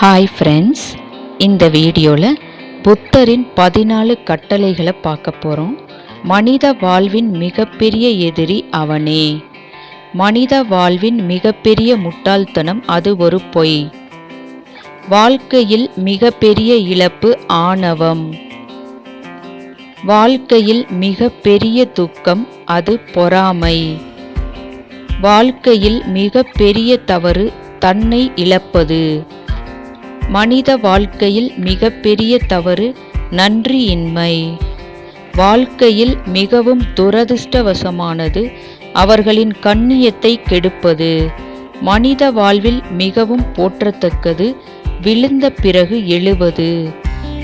Hi friends இந்த வீடியோவில் புத்தரின் பதினாலு கட்டளைகளை பார்க்க போகிறோம் மனித வாழ்வின் மிகப்பெரிய எதிரி அவனே. மனித வாழ்வின் மிகப்பெரிய முட்டாள்தனம் அது ஒரு பொய். வாழ்க்கையில் மிகப்பெரிய இழப்பு ஆணவம். வாழ்க்கையில் மிகப்பெரிய துக்கம் அது பொறாமை. வாழ்க்கையில் மிகப்பெரிய தவறு தன்னை இழப்பது. மனித வாழ்க்கையில் மிகப்பெரிய தவறு நன்றியின்மை. வாழ்க்கையில் மிகவும் துரதிர்ஷ்டவசமானது அவர்களின் கண்ணியத்தை கெடுப்பது. மனித வாழ்வில் மிகவும் போற்றத்தக்கது விழுந்த பிறகு எழுவது.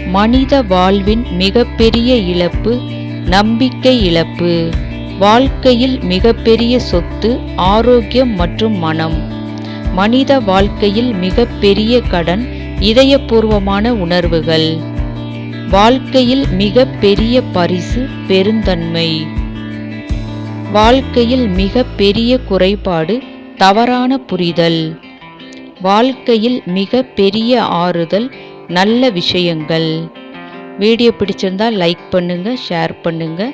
மனித வாழ்வின் மிகப்பெரிய இழப்பு நம்பிக்கை இழப்பு. வாழ்க்கையில் மிகப்பெரிய சொத்து ஆரோக்கியம் மற்றும் மனம். மனித வாழ்க்கையில் மிகப்பெரிய கடன் இதயபூர்வமான உணர்வுகள். வாழ்க்கையில் மிக பெரிய பரிசு பெருந்தன்மை. வாழ்க்கையில் மிக பெரிய குறைபாடு தவறான புரிதல். வாழ்க்கையில் மிக பெரிய ஆறுதல் நல்ல விஷயங்கள். வீடியோ பிடிச்சிருந்தா லைக் பண்ணுங்க ஷேர் பண்ணுங்க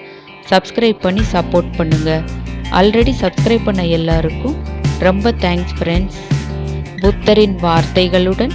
சப்ஸ்கிரைப் பண்ணி சப்போர்ட் பண்ணுங்க. ஆல்ரெடி சப்ஸ்கிரைப் பண்ண எல்லாருக்கும் ரொம்ப தேங்க்ஸ் ஃப்ரெண்ட்ஸ். புத்தரின் வார்த்தைகளுடன்